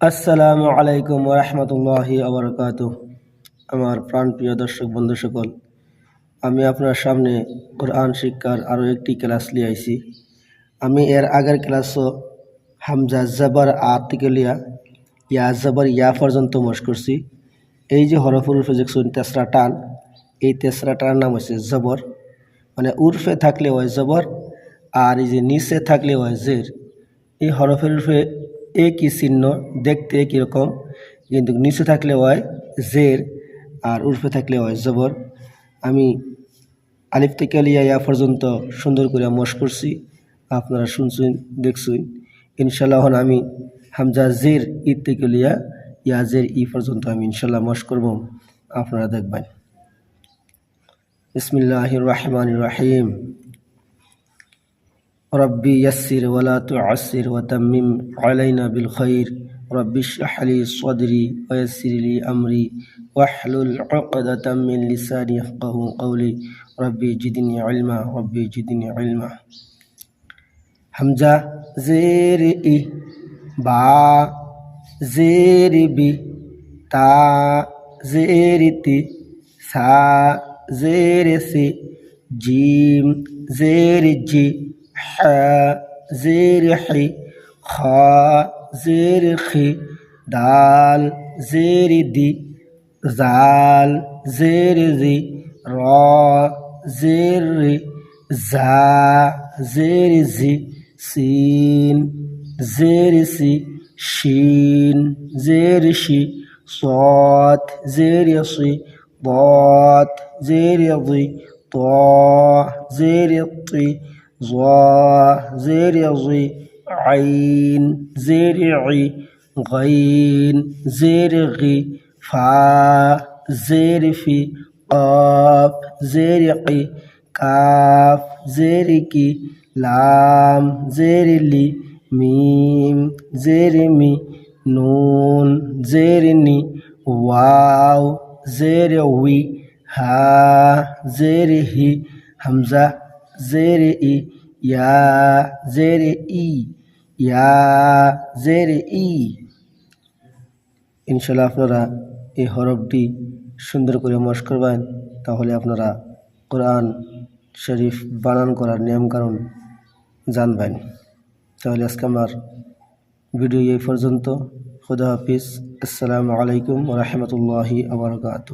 আসসালামু আলাইকুম রহমতুল্লাহি আবরকাত আমার প্রাণপ্রিয় দর্শক, বন্ধু সকল, আমি আপনার সামনে কোরআন শিক্ষার আরও একটি ক্লাস নিয়ে আইছি। আমি এর আগের ক্লাসও হামজা জবর আ থেকে ইয়া জবর ইয়া পর্যন্ত মশ করছি। এই যে হরফুর উর্ফে দেখছেন তেসরা টান, এই তেসরা টান নাম হচ্ছে জবর। মানে উর্ফে থাকলে হয় জবর, আর এই যে নিচে থাকলে হয় জের। এই হরফের উর্ফে একই চিহ্ন দেখতে একই রকম। কিন্তু নিচে থাকলে হয় জের আর উর্ফে থাকলে হয় জবর। আমি আলিফ থেকে লিয়া ইয়া পর্যন্ত সুন্দর করে মশ করছি। আপনারা শুনছেন, দেখছেন। ইনশাল্লাহ আমি হামজা জের ঈদ থেকে লিয়া ইয়া জের ই পর্যন্ত আমি ইনশাল্লাহ মশ করব। আপনারা দেখবেন। বিসমিল্লাহ রহমান রাহিম। ربي يسر ولا تعسر وتمم علينا بالخير. رب اشرح لي صدري ويسر لي أمري. واحلل عقدة من لساني يفقه قولي. ربي جدني علما ربي جدني علما. حمزة زير إي با زير بي تا زير تي سا زير سي جيم زير جي. ح زير حي خا زير خي دال زير دي زال زير زي را زير ري زا زير زي سين زير سي شين زير شي صاد زير صي ضاد زير ضي طا زير الطي জ আইন জের ই গাইন জের গি ফা জের ফি কফ জের কি কাফ জের কি লাম জের লি মিম জের মি নুন জের নি ওয়াও জের উই হা জের হি হামজা জেরে ই ইয়া জেরে ই ইয়া জেরে ই ইনশাল্লাহ আপনারা এই হরফটি সুন্দর করে মশ করবেন, তাহলে আপনারা কোরআন শরীফ বানান করার নিয়মকানুন জানবেন। তাহলে আজকে আমার ভিডিও এই পর্যন্ত। খুদা হাফিজ। আসসালামু আলাইকুম রহমতুল্লাহি আবরকাত